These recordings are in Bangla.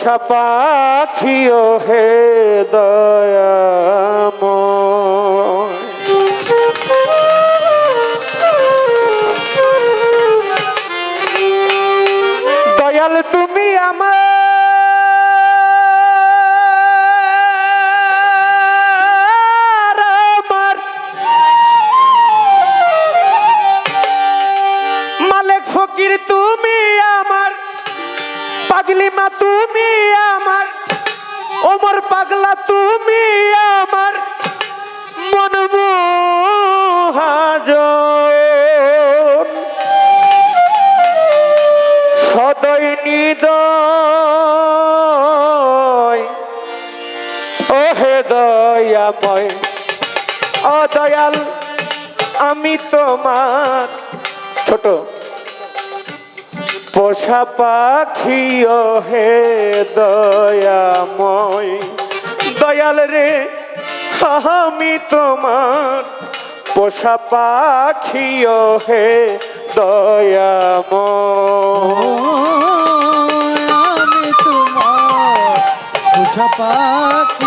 পোষা পাখিও হে দয়াময়। দয়াময় দয়াল, আমি তোমার ছোট পোষা পাখি হে দয়াময়। দয়াল রে, আমি তোমার পোষা পাখি হে দয়াময়। আমি তোমার উষা পাখি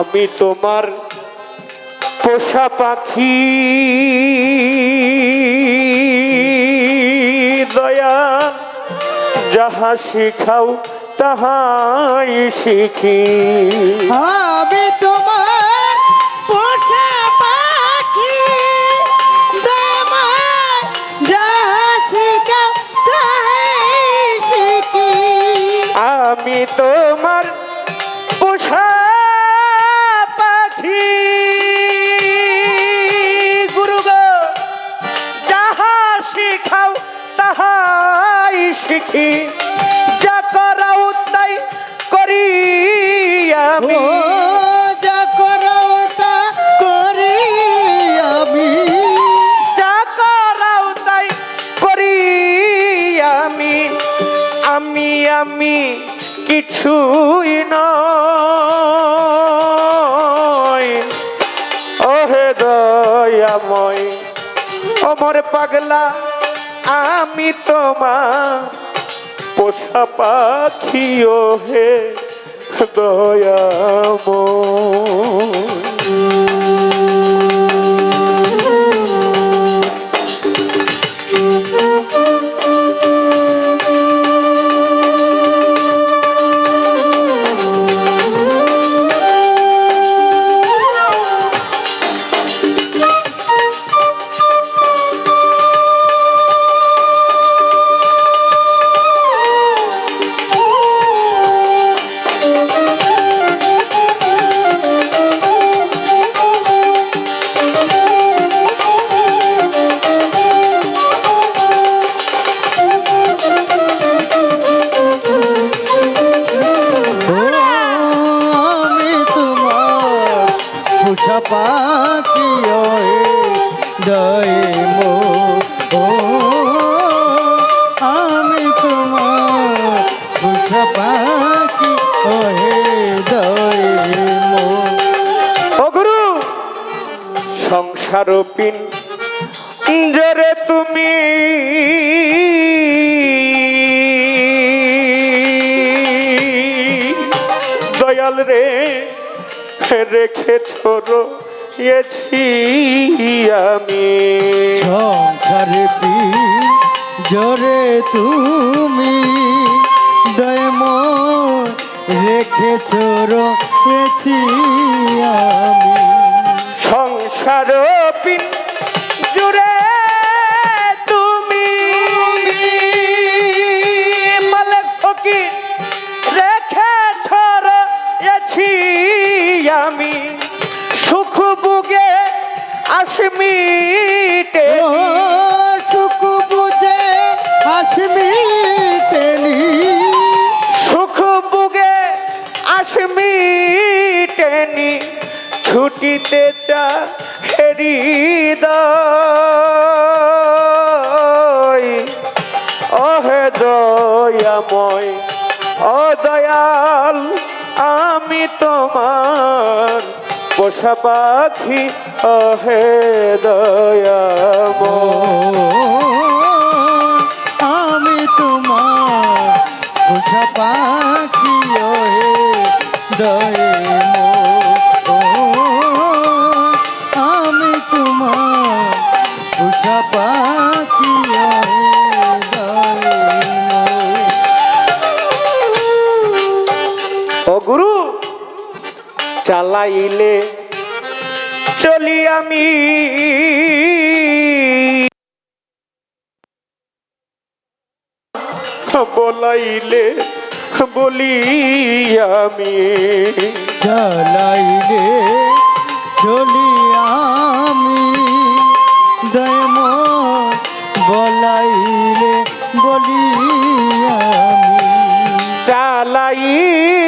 আমি তোমার পোষা পাখি। দয়া যাহা শিখাও তাহাই শিখি। আমি শিখি যা করাও তাই করি আমি। যা করাও তা করি আমি। যা করাও তাই করি আমি। আমি আমি কিছুই নয় ওহে দয়াময় অমর পাগলা আমি তোমার পোষা পাখিও হে দয়াময়। পাখি দয়ে মো ও, আমি তোমার পোষা পাখি দয়ে মো অগুরু সংসার পিন জরে তুমি রেখে ছোড়ো এছি আমি। সংসারে পি জরে তুমি দয়ম রেখেছ রয়েছি আমি। সংসার ছুটিতে চা হৃদয় অহে দয়াময় অদয়াল আমি তোমার পোষা পাখি অহে দয়াময়। আমি তোমার পোষা পাখি অহে দয়াময়। চালাইলে চলি আমি। বলাইলে বলি আমি। চালাইলে চলি আমি। দয়ম বলাইলে বলি আমি। চালাইলে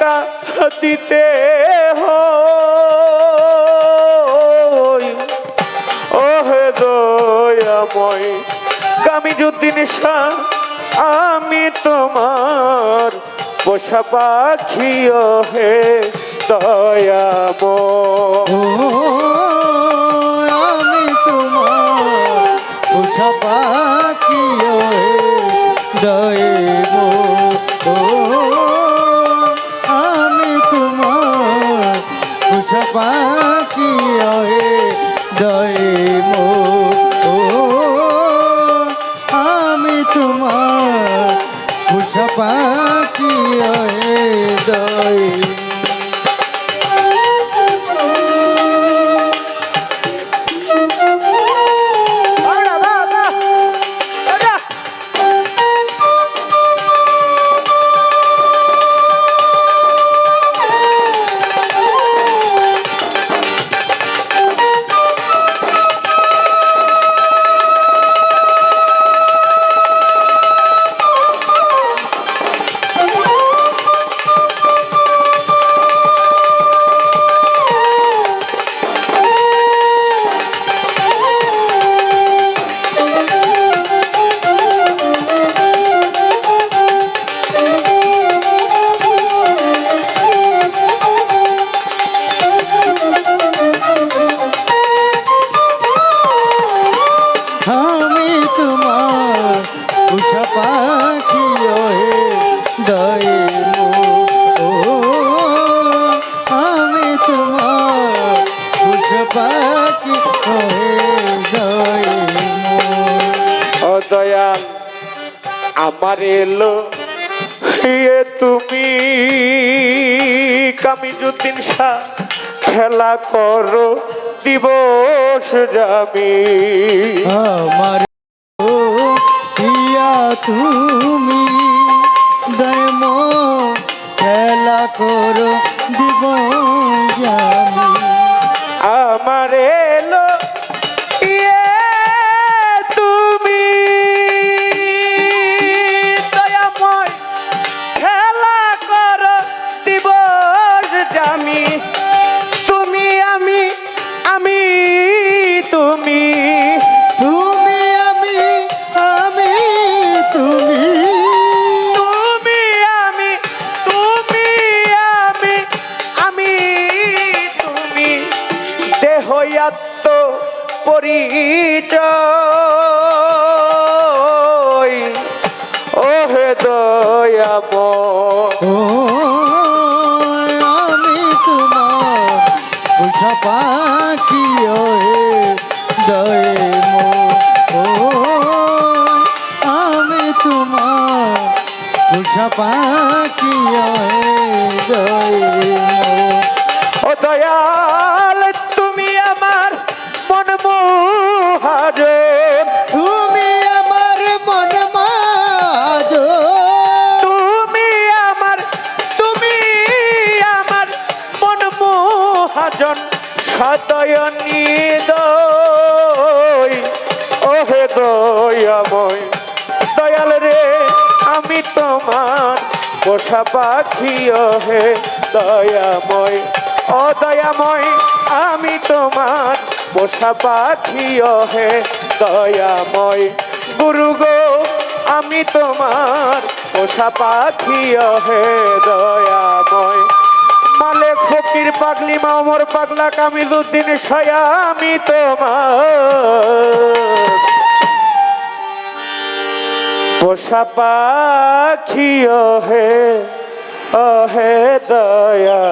কাঁদিতে হই ওহে দয়াময় কামিজুদ্দিন শাহ, আমি তোমার পোষা পাখি ও আমি তোমার উষা পাখি, ওহে দয়ে দয়াল আমার এলো। ইয়ে তুমি, কামিজুদ্দিন শাহ, খেলা করো, দিবস যাবি আমার ইয়া তুমি দয়ম খেলা করো দয়াম ও আমি তোমার উষা পাখি ওহে দয়ে ও আমি তোমার উষা পাখি ওহে দয়ে ও দয়াল। ভজন সতয়নি দই দয়াময়, দয়াল রে, আমি তোমার পোষা পাখি হে দয়াময়। ও দয়াময় আমি তোমার পোষা পাখি হে দয়াময়। গুরু গো, আমি তোমার পোষা পাখি হে দয়াময়। পাগলি মা ওমর পাগলা কামিলুদ্দিন সয়ামি তোমার। পোষা পাখি অহে অহে দয়া